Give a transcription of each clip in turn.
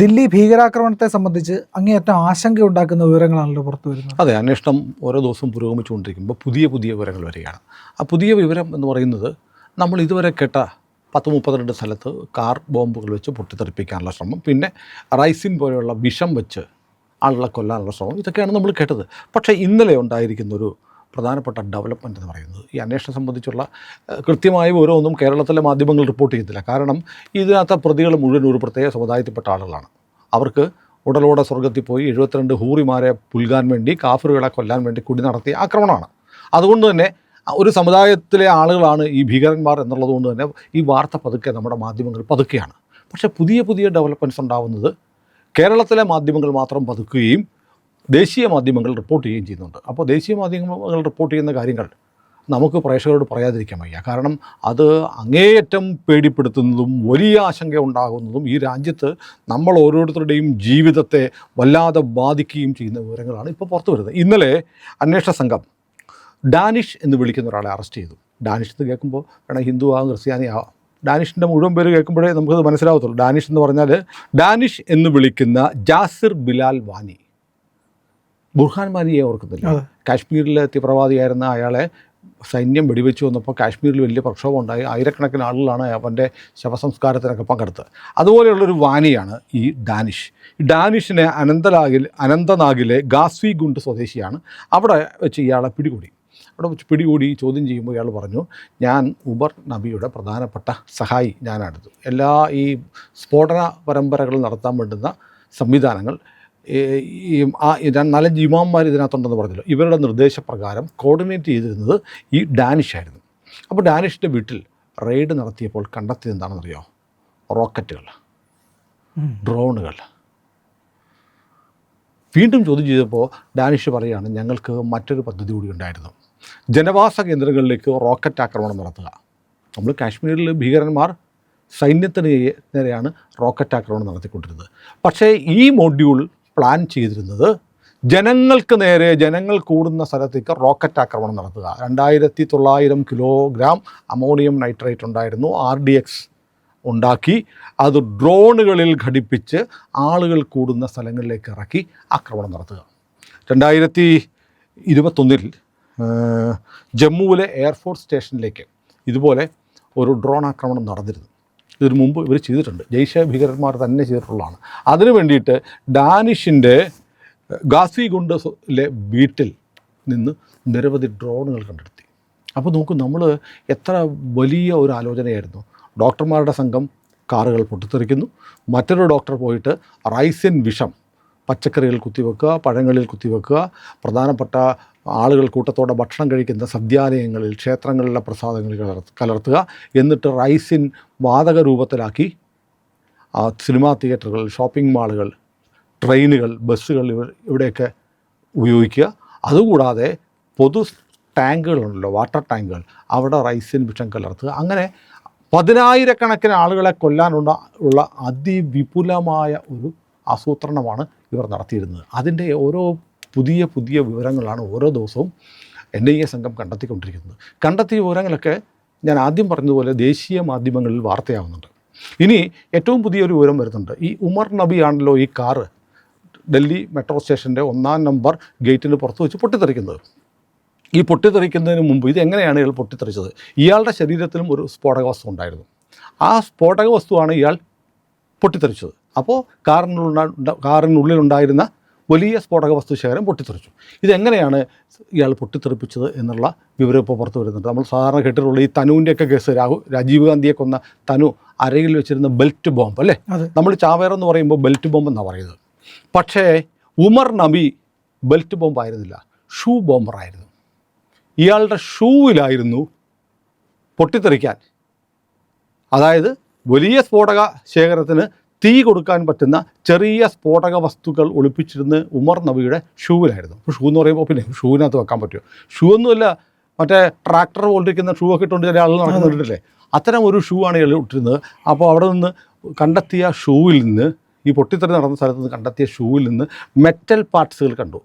ദില്ലി ഭീകരാക്രമണത്തെ സംബന്ധിച്ച് അങ്ങേയറ്റം ആശങ്ക ഉണ്ടാക്കുന്ന വിവരങ്ങളാണല്ലോ പുറത്തു വരുന്നത്. അതെ അന്വേഷണം ഓരോ ദിവസവും പുരോഗമിച്ചുകൊണ്ടിരിക്കുമ്പോൾ പുതിയ പുതിയ വിവരങ്ങൾ വരികയാണ്. ആ പുതിയ വിവരം എന്ന് പറയുന്നത് നമ്മൾ ഇതുവരെ കേട്ട പത്ത് മുപ്പത്തിരണ്ട് സ്ഥലത്ത് കാർ ബോംബുകൾ വെച്ച് പൊട്ടിത്തെറിപ്പിക്കാനുള്ള ശ്രമം പിന്നെ റൈസിൻ പോലെയുള്ള വിഷം വെച്ച് ആളുകളെ കൊല്ലാനുള്ള ശ്രമം ഇതൊക്കെയാണ് നമ്മൾ കേട്ടത്. പക്ഷേ ഇന്നലെ ഉണ്ടായിരിക്കുന്ന ഒരു പ്രധാനപ്പെട്ട ഡെവലപ്മെന്റ് എന്ന് പറയുന്നത്. ഈ അന്വേഷണം സംബന്ധിച്ചുള്ള കൃത്യമായ ഓരോന്നും കേരളത്തിലെ മാധ്യമങ്ങൾ റിപ്പോർട്ട് ചെയ്യത്തില്ല കാരണം ഇതിനകത്ത് പ്രതികൾ മുഴുവൻ ഒരു പ്രത്യേക സമുദായത്തിൽപ്പെട്ട ആളുകളാണ്. അവർക്ക് ഉടലോടെ സ്വർഗത്തിൽ പോയി എഴുപത്തിരണ്ട് ഹൂറിമാരെ പുൽകാൻ വേണ്ടി കാഫറുകളെ കൊല്ലാൻ വേണ്ടി കുടി നടത്തിയ ആക്രമണമാണ്. അതുകൊണ്ട് തന്നെ ഒരു സമുദായത്തിലെ ആളുകളാണ് ഈ ഭീകരന്മാർ എന്നുള്ളത് കൊണ്ട് തന്നെ ഈ വാർത്ത പതുക്കെ നമ്മുടെ മാധ്യമങ്ങൾ പതുക്കെയാണ്. പക്ഷേ പുതിയ പുതിയ ഡെവലപ്മെന്റ്സ് ഉണ്ടാവുന്നത് കേരളത്തിലെ മാധ്യമങ്ങൾ മാത്രം പതുക്കുകയും ദേശീയ മാധ്യമങ്ങൾ റിപ്പോർട്ട് ചെയ്യുകയും ചെയ്യുന്നുണ്ട്. അപ്പോൾ ദേശീയ മാധ്യമങ്ങൾ റിപ്പോർട്ട് ചെയ്യുന്ന കാര്യങ്ങൾ നമുക്ക് പ്രേക്ഷകരോട് പറയാതിരിക്കാൻ വയ്യ. കാരണം അത് അങ്ങേയറ്റം പേടിപ്പെടുത്തുന്നതും വലിയ ആശങ്ക ഉണ്ടാകുന്നതും ഈ രാജ്യത്ത് നമ്മൾ ഓരോരുത്തരുടെയും ജീവിതത്തെ വല്ലാതെ ബാധിക്കുകയും ചെയ്യുന്ന വിവരങ്ങളാണ് ഇപ്പോൾ പുറത്തു വരുന്നത്. ഇന്നലെ അന്വേഷണ സംഘം ഡാനിഷ് എന്ന് വിളിക്കുന്ന ഒരാളെ അറസ്റ്റ് ചെയ്തു. ഡാനിഷ് എന്ന് കേൾക്കുമ്പോൾ വേണം ഹിന്ദു ആവാം ക്രിസ്ത്യാനി ആവാം. ഡാനിഷിന്റെ മുഴുവൻ പേര് കേൾക്കുമ്പോഴേ നമുക്കത് മനസ്സിലാവത്തുള്ളൂ. ഡാനിഷ് എന്ന് പറഞ്ഞാൽ ഡാനിഷ് എന്ന് വിളിക്കുന്ന ജാസിർ ബിലാൽ വാനി. ബുർഹാൻ മാലിയെ ഓർക്കുന്നില്ല. കാശ്മീരിൽ കാശ്മീരിലെ തീവ്രവാദിയായിരുന്ന അയാളെ സൈന്യം വെടിവെച്ച് വന്നപ്പോൾ കാശ്മീരിൽ വലിയ പ്രക്ഷോഭം ഉണ്ടായി. ആയിരക്കണക്കിന് ആളുകളാണ് അവന്റെ ശവസംസ്കാരത്തിനൊക്കെ പങ്കെടുത്തത്. അതുപോലെയുള്ളൊരു വാനിയാണ് ഈ ഡാനിഷ്. ഈ ഡാനിഷിനെ അനന്തനാഗിൽ അനന്തനാഗിലെ ഗാസ്വി ഗുണ്ട് സ്വദേശിയാണ്. അവിടെ വെച്ച് ഇയാളെ പിടികൂടി. അവിടെ വെച്ച് പിടികൂടി ചോദ്യം ചെയ്യുമ്പോൾ ഇയാൾ പറഞ്ഞു ഞാൻ ഉബർ നബിയുടെ പ്രധാനപ്പെട്ട സഹായി ഞാനാണിത്. എല്ലാ ഈ സ്ഫോടന പരമ്പരകൾ നടത്താൻ വേണ്ടുന്ന സംവിധാനങ്ങൾ ഈ നാലഞ്ച് ഇമാംമാർ ഇതിനകത്തുണ്ടെന്ന് പറഞ്ഞല്ലോ. ഇവരുടെ നിർദ്ദേശപ്രകാരം കോർഡിനേറ്റ് ചെയ്തിരുന്നത് ഈ ഡാനിഷ് ആയിരുന്നു. അപ്പോൾ ഡാനിഷിന്റെ വീട്ടിൽ റെയ്ഡ് നടത്തിയപ്പോൾ കണ്ടെത്തിയത് എന്താണെന്നറിയോ? റോക്കറ്റുകൾ ഡ്രോണുകൾ വീണ്ടും ചോദ്യം ചെയ്തപ്പോൾ ഡാനിഷ് പറയുകയാണ് ഞങ്ങൾക്ക് മറ്റൊരു പദ്ധതി കൂടി ഉണ്ടായിരുന്നു. ജനവാസ കേന്ദ്രങ്ങളിലേക്ക് റോക്കറ്റ് ആക്രമണം നടത്തുക. നമ്മൾ കാശ്മീരിൽ ഭീകരന്മാർ സൈന്യത്തിന് നേരെയാണ് റോക്കറ്റ് ആക്രമണം നടത്തിക്കൊണ്ടിരുന്നത്. പക്ഷേ ഈ മൊഡ്യൂൾ പ്ലാൻ ചെയ്തിരുന്നത് ജനങ്ങൾക്ക് നേരെ ജനങ്ങൾ കൂടുന്ന സ്ഥലത്തേക്ക് റോക്കറ്റ് ആക്രമണം നടത്തുക. രണ്ടായിരത്തി തൊള്ളായിരം കിലോഗ്രാം അമോണിയം നൈട്രേറ്റ് ഉണ്ടായിരുന്നു. ആർ ഡി എക്സ് ഉണ്ടാക്കി. അത് ഡ്രോണുകളിൽ ഘടിപ്പിച്ച് ആളുകൾ കൂടുന്ന സ്ഥലങ്ങളിലേക്ക് ഇറക്കി ആക്രമണം നടത്തുക. രണ്ടായിരത്തി ഇരുപത്തൊന്നിൽ ജമ്മുവിലെ എയർഫോഴ്സ് സ്റ്റേഷനിലേക്ക് ഇതുപോലെ ഒരു ഡ്രോൺ ആക്രമണം നടന്നിരുന്നു. ഇതിനു മുമ്പ് ഇവർ ചെയ്തിട്ടുണ്ട്. ജയ്ഷെ ഭീകരന്മാർ തന്നെ ചെയ്തിട്ടുള്ളതാണ്. അതിനു വേണ്ടിയിട്ട് ഡാനിഷിന്റെ ഗാസി ഗുണ്ടിലെ വീട്ടിൽ നിന്ന് നിരവധി ഡ്രോണുകൾ കണ്ടെടുത്തി അപ്പോൾ നോക്കൂ നമ്മൾ എത്ര വലിയ ഒരു ആലോചനയായിരുന്നു. ഡോക്ടർമാരുടെ സംഘം കാറുകൾ പൊട്ടിത്തെറിക്കുന്നു. മറ്റൊരു ഡോക്ടർ പോയിട്ട് റൈസിൻ വിഷം പച്ചക്കറികൾ കുത്തിവെക്കുക പഴങ്ങളിൽ കുത്തിവെക്കുക പ്രധാനപ്പെട്ട ആളുകൾ കൂട്ടത്തോടെ ഭക്ഷണം കഴിക്കുന്ന സദ്യാലയങ്ങളിൽ ക്ഷേത്രങ്ങളിലെ പ്രസാദങ്ങളിൽ കലർത്ത് കലർത്തുക. എന്നിട്ട് റൈസിൻ വാതക രൂപത്തിലാക്കി സിനിമാ തിയേറ്ററുകൾ ഷോപ്പിംഗ് മാളുകൾ ട്രെയിനുകൾ ബസ്സുകൾ ഇവ ഇവിടെയൊക്കെ ഉപയോഗിക്കുക. അതുകൂടാതെ പൊതു ടാങ്കുകളുണ്ടല്ലോ വാട്ടർ ടാങ്കുകൾ അവിടെ റൈസിൻ വിഷം കലർത്തുക. അങ്ങനെ പതിനായിരക്കണക്കിന് ആളുകളെ കൊല്ലാനുള്ള ഉള്ള അതിവിപുലമായ ഒരു ആസൂത്രണമാണ് ഇവർ നടത്തിയിരുന്നത്. അതിന്റെ ഓരോ പുതിയ പുതിയ വിവരങ്ങളാണ് ഓരോ ദിവസവും എൻ ഐ എ സംഘം കണ്ടെത്തിക്കൊണ്ടിരിക്കുന്നത്. കണ്ടെത്തിയ വിവരങ്ങളൊക്കെ ഞാൻ ആദ്യം പറഞ്ഞതുപോലെ ദേശീയ മാധ്യമങ്ങളിൽ വാർത്തയാവുന്നുണ്ട്. ഇനി ഏറ്റവും പുതിയൊരു വിവരം വരുന്നുണ്ട്. ഈ ഉമർ നബി ആണല്ലോ ഈ കാറ് ഡൽഹി മെട്രോ സ്റ്റേഷന്റെ ഒന്നാം നമ്പർ ഗേറ്റിന് പുറത്ത് വെച്ച് പൊട്ടിത്തെറിക്കുന്നത്. ഈ പൊട്ടിത്തെറിക്കുന്നതിന് മുമ്പ് ഇത് എങ്ങനെയാണ് ഇയാൾ പൊട്ടിത്തെറിച്ചത്? ഇയാളുടെ ശരീരത്തിലും ഒരു സ്ഫോടക വസ്തു ഉണ്ടായിരുന്നു. ആ സ്ഫോടക വസ്തുവാണ് ഇയാൾ പൊട്ടിത്തെറിച്ചത്. അപ്പോൾ കാറിനുള്ള കാറിനുള്ളിലുണ്ടായിരുന്ന വലിയ സ്ഫോടക വസ്തു ശേഖരം പൊട്ടിത്തെറിച്ചു. ഇതെങ്ങനെയാണ് ഇയാൾ പൊട്ടിത്തെറിപ്പിച്ചത് എന്നുള്ള വിവരം ഇപ്പോൾ പുറത്തു വരുന്നുണ്ട്. നമ്മൾ സാധാരണ കേട്ടിട്ടുള്ള ഈ തനുവിന്റെയൊക്കെ കേസ് രാഹു രാജീവ് ഗാന്ധിയെ കൊന്ന തനു അരയിൽ വെച്ചിരുന്ന ബെൽറ്റ് ബോംബ് അല്ലേ? നമ്മൾ ചാവേർ എന്ന് പറയുമ്പോൾ ബെൽറ്റ് ബോംബ് എന്നാണ് പറയുന്നത്. പക്ഷേ ഉമർ നബി ബെൽറ്റ് ബോംബ് ആയിരുന്നില്ല ഷൂ ബോംബറായിരുന്നു ഇയാളുടെ ഷൂവിലായിരുന്നു പൊട്ടിത്തെറിക്കാൻ. അതായത് വലിയ സ്ഫോടക ശേഖരത്തിന് തീ കൊടുക്കാൻ പറ്റുന്ന ചെറിയ സ്ഫോടക വസ്തുക്കൾ ഒളിപ്പിച്ചിരുന്ന് ഉമർ നബിയുടെ ഷൂവിലായിരുന്നു. അപ്പോൾ ഷൂ എന്ന് പറയുമ്പോൾ പിന്നെ ഷൂവിനകത്ത് വെക്കാൻ പറ്റുമോ? ഷൂ ഒന്നുമല്ല മറ്റേ ട്രാക്ടർ പോലിരിക്കുന്ന ഷൂ ഒക്കെ ഇട്ടുകൊണ്ട് ചില ആളുകൾ നടക്കുന്നുണ്ടല്ലേ അത്തരം ഒരു ഷൂ ആണ് ഇയാൾ ഇട്ടിരുന്നത്. അപ്പോൾ അവിടെ നിന്ന് കണ്ടെത്തിയ ഷൂവിൽ നിന്ന് ഈ പൊട്ടിത്തെറി നടന്ന സ്ഥലത്ത് നിന്ന് കണ്ടെത്തിയ ഷൂവിൽ നിന്ന് മെറ്റൽ പാർട്സുകൾ കണ്ടു.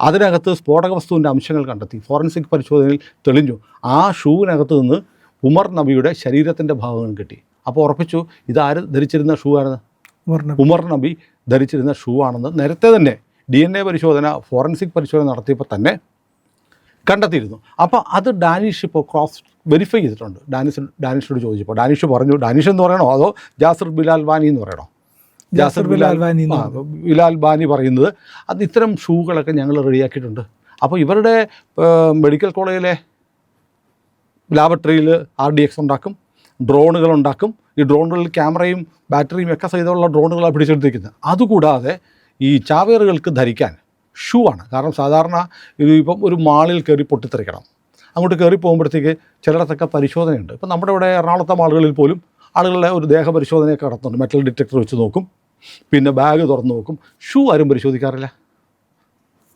അതിനകത്ത് സ്ഫോടക വസ്തുവിന്റെ അംശങ്ങൾ കണ്ടെത്തി. ഫോറൻസിക് പരിശോധനയിൽ തെളിഞ്ഞു. ആ ഷൂവിനകത്ത് നിന്ന് ഉമർ നബിയുടെ ശരീരത്തിന്റെ ഭാഗങ്ങൾ കിട്ടി. അപ്പോൾ ഉറപ്പിച്ചു ഇതാര് ധരിച്ചിരുന്ന ഷൂ ആണ് ഉമർ നബി. ധരിച്ചിരുന്ന ഷൂ ആണെന്ന് നേരത്തെ തന്നെ ഡി എൻ എ പരിശോധന ഫോറൻസിക് പരിശോധന നടത്തിയപ്പോൾ തന്നെ കണ്ടെത്തിയിരുന്നു. അപ്പോൾ അത് ഡാനിഷ് ഇപ്പോൾ ക്രോസ് വെരിഫൈ ചെയ്തിട്ടുണ്ട്. ഡാനിഷ് ഡാനിഷോട് ചോദിച്ചപ്പോൾ ഡാനിഷ് പറഞ്ഞു ഡാനിഷ് എന്ന് പറയണോ? അതോ ജാസർ ബിലാൽ വാനി എന്ന് പറയണോ? ജാസർ ബിലാൽ വാനി ബിലാൽ ബാനി പറയുന്നത് അത് ഇത്തരം ഷൂകളൊക്കെ ഞങ്ങൾ റെഡിയാക്കിയിട്ടുണ്ട്. അപ്പോൾ ഇവരുടെ മെഡിക്കൽ കോളേജിലെ ലാബറട്ടറിയിൽ ആർ ഡി എക്സ് ഉണ്ടാക്കും. ഡ്രോണുകൾ ഉണ്ടാക്കും ഈ ഡ്രോണുകളിൽ ക്യാമറയും ബാറ്ററിയും ഒക്കെ സഹിതമുള്ള ഡ്രോണുകളാണ് പിടിച്ചെടുത്തിരിക്കുന്നത്. അതുകൂടാതെ ഈ ചാവേറുകൾക്ക് ധരിക്കാൻ ഷൂ ആണ്. കാരണം സാധാരണ ഇതിപ്പം ഒരു മാളിൽ കയറി പൊട്ടിത്തെറിക്കണം. അങ്ങോട്ട് കയറി പോകുമ്പോഴത്തേക്ക് ചിലയിടത്തൊക്കെ പരിശോധനയുണ്ട്. ഇപ്പം നമ്മുടെ ഇവിടെ എറണാകുളത്തെ മാളുകളിൽ പോലും ആളുകളുടെ ഒരു ദേഹ പരിശോധനയൊക്കെ നടത്തുന്നുണ്ട്. മെറ്റൽ ഡിറ്റക്ടർ വെച്ച് നോക്കും. പിന്നെ ബാഗ് തുറന്ന് നോക്കും. ഷൂ ആരും പരിശോധിക്കാറില്ല.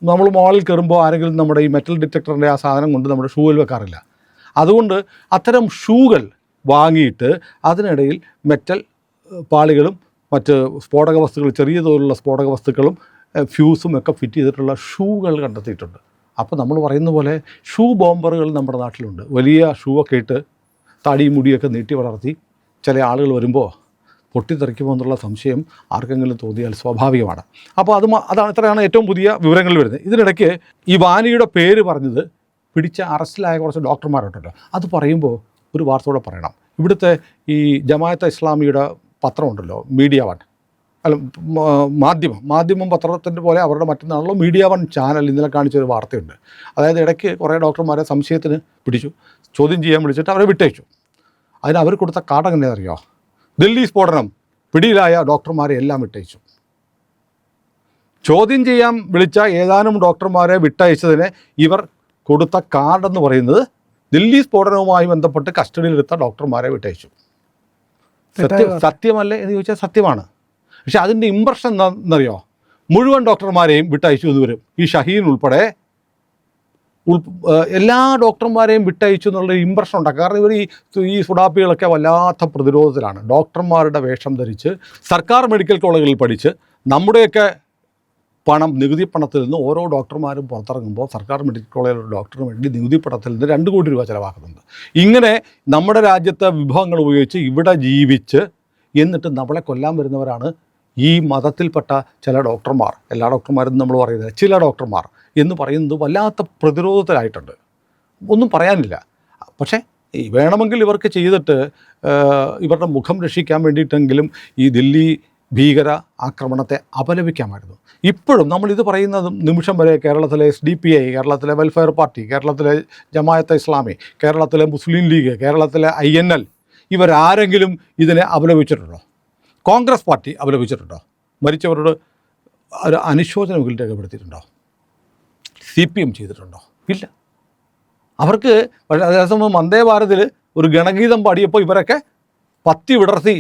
നമ്മൾ മാളിൽ കയറുമ്പോൾ ആരെങ്കിലും നമ്മുടെ ഈ മെറ്റൽ ഡിറ്റക്ടറിന്റെ ആ സാധനം കൊണ്ട് നമ്മുടെ ഷൂവിൽ വെക്കാറില്ല. അതുകൊണ്ട് അത്തരം ഷൂകൾ വാങ്ങിയിട്ട് അതിനിടയിൽ മെറ്റൽ പാളികളും മറ്റ് സ്ഫോടക വസ്തുക്കൾ ചെറിയ തോതിലുള്ള സ്ഫോടക വസ്തുക്കളും ഫ്യൂസും ഒക്കെ ഫിറ്റ് ചെയ്തിട്ടുള്ള ഷൂകൾ കണ്ടെത്തിയിട്ടുണ്ട്. അപ്പോൾ നമ്മൾ പറയുന്ന പോലെ ഷൂ ബോംബറുകൾ നമ്മുടെ നാട്ടിലുണ്ട്. വലിയ ഷൂ ഒക്കെ ഇട്ട് തടിയും മുടിയൊക്കെ നീട്ടി വളർത്തി ചില ആളുകൾ വരുമ്പോൾ പൊട്ടിത്തെറിക്കുമോ എന്നുള്ള സംശയം ആർക്കെങ്കിലും തോന്നിയാൽ സ്വാഭാവികമാണ്. അപ്പോൾ അത് അതാണ് ഇത്രയാണ് ഏറ്റവും പുതിയ വിവരങ്ങൾ വരുന്നത്. ഇതിനിടയ്ക്ക് ഈ വാനിയുടെ പേര് പറഞ്ഞത് പിടിച്ച അറസ്റ്റിലായ കുറച്ച് ഡോക്ടർമാരുണ്ടല്ലോ. അത് പറയുമ്പോൾ ഒരു വാർത്ത കൂടെ പറയണം. ഇവിടുത്തെ ഈ ജമായത്തെ ഇസ്ലാമിയുടെ പത്രമുണ്ടല്ലോ മീഡിയ വൺ. അല്ല മാധ്യമം മാധ്യമം പത്രത്തിന്റെ പോലെ അവരുടെ മറ്റന്നാളോ മീഡിയ വൺ ചാനൽ ഇന്നലെ കാണിച്ച ഒരു വാർത്തയുണ്ട്. അതായത് ഇടയ്ക്ക് കുറേ ഡോക്ടർമാരെ സംശയത്തിന് പിടിച്ചു ചോദ്യം ചെയ്യാൻ വിളിച്ചിട്ട് അവരെ വിട്ടയച്ചു. അതിന് അവർ കൊടുത്ത കാർഡ് എങ്ങനെയാണെന്ന് അറിയോ ദില്ലി സ്ഫോടനം പിടിയിലായ ഡോക്ടർമാരെ എല്ലാം വിട്ടയച്ചു. ചോദ്യം ചെയ്യാൻ വിളിച്ച ഏതാനും ഡോക്ടർമാരെ വിട്ടയച്ചതിന് ഇവർ കൊടുത്ത കാർഡെന്ന് പറയുന്നത് ദില്ലി സ്ഫോടനവുമായി ബന്ധപ്പെട്ട് കസ്റ്റഡിയിലെടുത്ത ഡോക്ടർമാരെ വിട്ടയച്ചു. സത്യം സത്യമല്ലേ എന്ന് ചോദിച്ചാൽ സത്യമാണ്. പക്ഷെ അതിന്റെ ഇമ്പ്രഷൻ എന്താണെന്നറിയോ? മുഴുവൻ ഡോക്ടർമാരെയും വിട്ടയച്ചു എന്ന് വരും. ഈ ഷഹീൻ ഉൾപ്പെടെ ഉൾ എല്ലാ ഡോക്ടർമാരെയും വിട്ടയച്ചു എന്നുള്ള ഇമ്പ്രഷൻ ഉണ്ടാക്കുക കാരണം ഇവർ ഈ ഈ സുഡാപ്പികളൊക്കെ വല്ലാത്ത പ്രതിരോധത്തിലാണ്. ഡോക്ടർമാരുടെ വേഷം ധരിച്ച് സർക്കാർ മെഡിക്കൽ കോളേജുകളിൽ പഠിച്ച് നമ്മുടെയൊക്കെ പണം നികുതി പണത്തിൽ നിന്ന് ഓരോ ഡോക്ടർമാരും പുറത്തിറങ്ങുമ്പോൾ സർക്കാർ മെഡിക്കൽ കോളേജിലെ ഡോക്ടറിന് വേണ്ടി നികുതി പണത്തിൽ നിന്ന് രണ്ട് കോടി രൂപ ചിലവാക്കുന്നുണ്ട്. ഇങ്ങനെ നമ്മുടെ രാജ്യത്തെ വിഭവങ്ങൾ ഉപയോഗിച്ച് ഇവിടെ ജീവിച്ച് എന്നിട്ട് നമ്മളെ കൊല്ലാൻ വരുന്നവരാണ് ഈ മതത്തിൽപ്പെട്ട ചില ഡോക്ടർമാർ. എല്ലാ ഡോക്ടർമാരും നമ്മൾ പറയുന്നത് ചില ഡോക്ടർമാർ എന്ന് പറയുന്നത് വല്ലാത്ത പ്രതിരോധത്തിലായിട്ടുണ്ട്. ഒന്നും പറയാനില്ല. പക്ഷേ വേണമെങ്കിൽ ഇവർക്ക് ചെയ്തിട്ട് ഇവരുടെ മുഖം രക്ഷിക്കാൻ വേണ്ടിയിട്ടെങ്കിലും ഈ ദില്ലി ഭീകര ആക്രമണത്തെ അപലപിക്കാമായിരുന്നു. ഇപ്പോഴും നമ്മളിത് പറയുന്ന നിമിഷം വരെ കേരളത്തിലെ എസ് ഡി പി ഐ കേരളത്തിലെ വെൽഫെയർ പാർട്ടി കേരളത്തിലെ ജമായത്ത് ഇസ്ലാമി കേരളത്തിലെ മുസ്ലിം ലീഗ് കേരളത്തിലെ ഐ എൻ എൽ ഇവരാരെങ്കിലും ഇതിനെ അപലപിച്ചിട്ടുണ്ടോ? കോൺഗ്രസ് പാർട്ടി അപലപിച്ചിട്ടുണ്ടോ? മരിച്ചവരോട് ഒരു അനുശോചനമെങ്കിലും രേഖപ്പെടുത്തിയിട്ടുണ്ടോ? സി പി എം ചെയ്തിട്ടുണ്ടോ? ഇല്ല. അവർക്ക് പക്ഷേ അതേസമയം വന്ദേ ഭാരതിൽ ഒരു ഗണഗീതം പാടിയപ്പോൾ ഇവരൊക്കെ പത്തി വിടർത്തി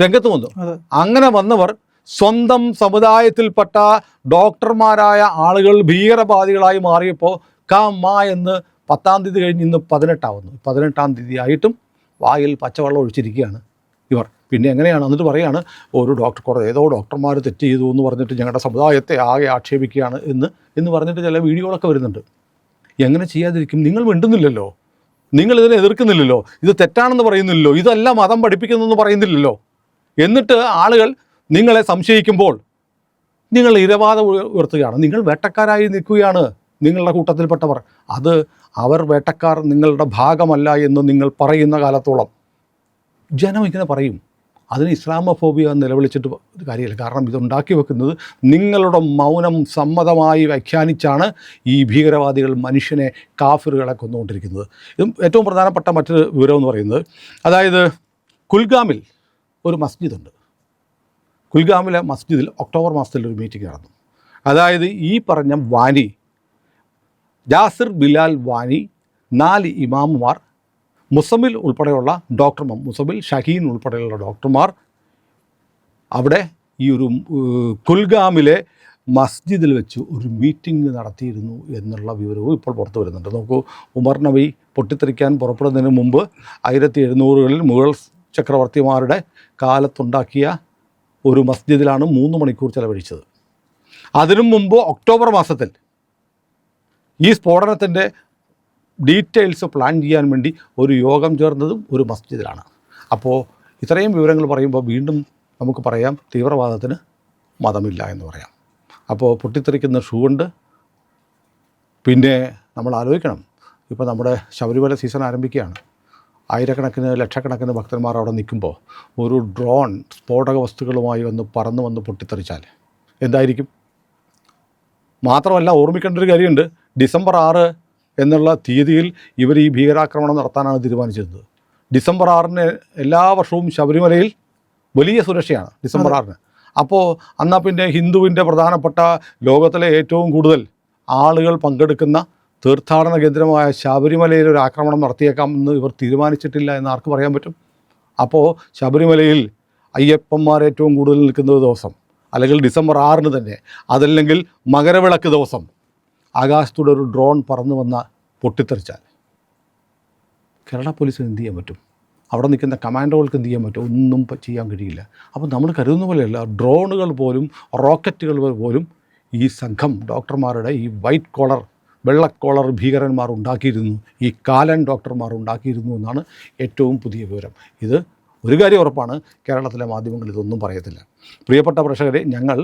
രംഗത്ത് വന്നു. അങ്ങനെ വന്നവർ സ്വന്തം സമുദായത്തിൽപ്പെട്ട ഡോക്ടർമാരായ ആളുകൾ ഭീകരവാദികളായി മാറിയപ്പോൾ ക മാ എന്ന് പത്താം തീയതി കഴിഞ്ഞ് ഇന്ന് പതിനെട്ടാവുന്നു. പതിനെട്ടാം തീയതി ആയിട്ടും വായിൽ പച്ചവെള്ളം ഒഴിച്ചിരിക്കുകയാണ് ഇവർ. പിന്നെ എങ്ങനെയാണ്? എന്നിട്ട് പറയാണ് ഒരു ഡോക്ടർ കുറേ ഏതോ ഡോക്ടർമാർ തെറ്റ് ചെയ്തു എന്ന് പറഞ്ഞിട്ട് ഞങ്ങളുടെ സമുദായത്തെ ആകെ ആക്ഷേപിക്കുകയാണ് എന്ന് എന്ന് പറഞ്ഞിട്ട് ചില വീഡിയോകളൊക്കെ വരുന്നുണ്ട്. എങ്ങനെ ചെയ്യാതിരിക്കും? നിങ്ങൾ മിണ്ടുന്നില്ലല്ലോ. നിങ്ങൾ ഇതിനെ എതിർക്കുന്നില്ലല്ലോ. ഇത് തെറ്റാണെന്ന് പറയുന്നില്ലല്ലോ. ഇതല്ല മതം പഠിപ്പിക്കുന്നതെന്ന് പറയുന്നില്ലല്ലോ. എന്നിട്ട് ആളുകൾ നിങ്ങളെ സംശയിക്കുമ്പോൾ നിങ്ങൾ ഇരവാദം ഉയ- ഉയർത്തുകയാണ്. നിങ്ങൾ വേട്ടക്കാരായി നിൽക്കുകയാണ് നിങ്ങളുടെ കൂട്ടത്തിൽപ്പെട്ടവർ. അത് അവർ വേട്ടക്കാർ നിങ്ങളുടെ ഭാഗമല്ല എന്ന് നിങ്ങൾ പറയുന്ന കാലത്തോളം ജനം ഇങ്ങനെ പറയും. അതിന് ഇസ്ലാമോഫോബിയ നിലവിളിച്ചിട്ട് കാര്യമില്ല. കാരണം ഇതുണ്ടാക്കി വെക്കുന്നത് നിങ്ങളുടെ മൗനം സമ്മതമായി വ്യാഖ്യാനിച്ചാണ് ഈ ഭീകരവാദികൾ മനുഷ്യനെ കാഫിറുകളെ കൊന്നുകൊണ്ടിരിക്കുന്നത്. ഇതും ഏറ്റവും പ്രധാനപ്പെട്ട മറ്റൊരു വിവരം എന്ന് പറയുന്നത്. അതായത് കുൽഗാമിൽ ഒരു മസ്ജിദുണ്ട്. കുൽഗാമിലെ മസ്ജിദിൽ ഒക്ടോബർ മാസത്തിൽ ഒരു മീറ്റിംഗ് നടന്നു. അതായത് ഈ പറഞ്ഞ വാനി ജാസിർ ബിലാൽ വാനി നാല് ഇമാമുമാർ മുസമിൽ ഉൾപ്പെടെയുള്ള ഡോക്ടർമാർ മുസമിൽ ഷഹീൻ ഉൾപ്പെടെയുള്ള ഡോക്ടർമാർ അവിടെ ഈ ഒരു കുൽഗാമിലെ മസ്ജിദിൽ വെച്ച് ഒരു മീറ്റിംഗ് നടത്തിയിരുന്നു എന്നുള്ള വിവരവും ഇപ്പോൾ പുറത്തു വരുന്നുണ്ട്. നോക്കൂ ഉമർ നബി പൊട്ടിത്തെറിക്കാൻ പുറപ്പെടുന്നതിന് മുമ്പ് ആയിരത്തി എഴുന്നൂറുകളിൽ മുഗൾ ചക്രവർത്തിമാരുടെ കാലത്തുണ്ടാക്കിയ ഒരു മസ്ജിദിലാണ് മൂന്ന് മണിക്കൂർ ചെലവഴിച്ചത്. അതിനു മുമ്പ് ഒക്ടോബർ മാസത്തിൽ ഈ സ്ഫോടനത്തിന്റെ ഡീറ്റെയിൽസ് പ്ലാൻ ചെയ്യാൻ വേണ്ടി ഒരു യോഗം ചേർന്നതും ഒരു മസ്ജിദിലാണ്. അപ്പോൾ ഇത്രയും വിവരങ്ങൾ പറയുമ്പോൾ വീണ്ടും നമുക്ക് പറയാം തീവ്രവാദത്തിന് മതമില്ല എന്ന് പറയാം. അപ്പോൾ പൊട്ടിത്തെറിക്കുന്ന ഷൂ ഉണ്ട്. പിന്നെ നമ്മൾ ആലോചിക്കണം. ഇപ്പോൾ നമ്മുടെ ശബരിമല സീസൺ ആരംഭിക്കുകയാണ്. ആയിരക്കണക്കിന് ലക്ഷക്കണക്കിന് ഭക്തന്മാർ അവിടെ നിൽക്കുമ്പോൾ ഒരു ഡ്രോൺ സ്ഫോടക വസ്തുക്കളുമായി വന്ന് പറന്ന് വന്ന് പൊട്ടിത്തെറിച്ചാൽ എന്തായിരിക്കും? മാത്രമല്ല ഓർമ്മിക്കേണ്ട ഒരു കാര്യമുണ്ട്. ഡിസംബർ ആറ് എന്നുള്ള തീയതിയിൽ ഇവർ ഈ ഭീകരാക്രമണം നടത്താനാണ് തീരുമാനിച്ചിരുന്നത്. ഡിസംബർ ആറിന് എല്ലാ വർഷവും ശബരിമലയിൽ വലിയ സുരക്ഷയാണ് ഡിസംബർ ആറിന്. അപ്പോൾ എന്നാൽ പിന്നെ ഹിന്ദുവിന്റെ പ്രധാനപ്പെട്ട ലോകത്തിലെ ഏറ്റവും കൂടുതൽ ആളുകൾ പങ്കെടുക്കുന്ന തീർത്ഥാടന കേന്ദ്രമായ ശബരിമലയിൽ ഒരു ആക്രമണം നടത്തിയേക്കാം എന്ന് ഇവർ തീരുമാനിച്ചിട്ടില്ല എന്ന് ആർക്ക് പറയാൻ പറ്റും? അപ്പോൾ ശബരിമലയിൽ അയ്യപ്പന്മാർ ഏറ്റവും കൂടുതൽ നിൽക്കുന്ന ദിവസം അല്ലെങ്കിൽ ഡിസംബർ ആറിന് തന്നെ അതല്ലെങ്കിൽ മകരവിളക്ക് ദിവസം ആകാശത്തൂടെ ഒരു ഡ്രോൺ പറന്നു വന്ന പൊട്ടിത്തെറിച്ചാൽ. കേരള പോലീസിന് എന്ത് ചെയ്യാൻ പറ്റും? അവിടെ നിൽക്കുന്ന കമാൻഡോകൾക്ക് എന്ത് ചെയ്യാൻ പറ്റും? ഒന്നും ചെയ്യാൻ കഴിയില്ല. അപ്പോൾ നമ്മൾ കരുതുന്ന പോലെയല്ല ഡ്രോണുകൾ പോലും റോക്കറ്റുകൾ പോലും ഈ സംഘം ഡോക്ടർമാരുടെ ഈ വൈറ്റ് കോളർ വെള്ളക്കോളർ ഭീകരന്മാർ ഉണ്ടാക്കിയിരുന്നു. ഈ കാലൻ ഡോക്ടർമാർ ഉണ്ടാക്കിയിരുന്നു എന്നാണ് ഏറ്റവും പുതിയ വിവരം. ഇത് ഒരു കാര്യം ഉറപ്പാണ് കേരളത്തിലെ മാധ്യമങ്ങൾ ഇതൊന്നും പറയത്തില്ല. പ്രിയപ്പെട്ട പ്രേക്ഷകരെ ഞങ്ങൾ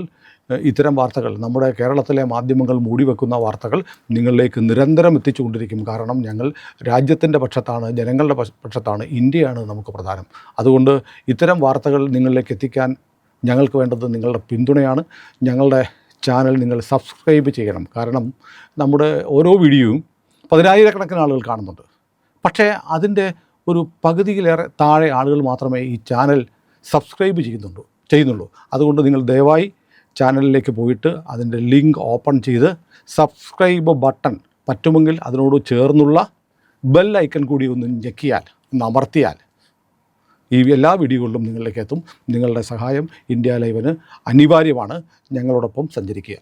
ഇത്തരം വാർത്തകൾ നമ്മുടെ കേരളത്തിലെ മാധ്യമങ്ങൾ മൂടിവെക്കുന്ന വാർത്തകൾ നിങ്ങളിലേക്ക് നിരന്തരം എത്തിച്ചുകൊണ്ടിരിക്കും. കാരണം ഞങ്ങൾ രാജ്യത്തിന്റെ പക്ഷത്താണ് ജനങ്ങളുടെ പക്ഷത്താണ് ഇന്ത്യയാണ് നമുക്ക് പ്രധാനം. അതുകൊണ്ട് ഇത്തരം വാർത്തകൾ നിങ്ങളിലേക്ക് എത്തിക്കാൻ ഞങ്ങൾക്ക് വേണ്ടത് നിങ്ങളുടെ പിന്തുണയാണ്. ഞങ്ങളുടെ ചാനൽ നിങ്ങൾ സബ്സ്ക്രൈബ് ചെയ്യണം. കാരണം നമ്മുടെ ഓരോ വീഡിയോയും പതിനായിരക്കണക്കിന് ആളുകൾ കാണുന്നുണ്ട്. പക്ഷേ അതിന്റെ ഒരു പകുതിയിലേറെ താഴെ ആളുകൾ മാത്രമേ ഈ ചാനൽ സബ്സ്ക്രൈബ് ചെയ്യുന്നുള്ളൂ ചെയ്യുന്നുള്ളൂ. അതുകൊണ്ട് നിങ്ങൾ ദയവായി ചാനലിലേക്ക് പോയിട്ട് അതിന്റെ ലിങ്ക് ഓപ്പൺ ചെയ്ത് സബ്സ്ക്രൈബ് ബട്ടൺ പറ്റുമെങ്കിൽ അതിനോട് ചേർന്നുള്ള ബെൽ ഐക്കൺ കൂടി ഒന്ന് ഞെക്കിയാൽ ഒന്ന് അമർത്തിയാൽ ഈ എല്ലാ വീഡിയോകളിലും നിങ്ങളിലേക്ക് എത്തും. നിങ്ങളുടെ സഹായം ഇന്ത്യ ലൈവിന് അനിവാര്യമാണ്. ഞങ്ങളോടൊപ്പം സഞ്ചരിക്കുക.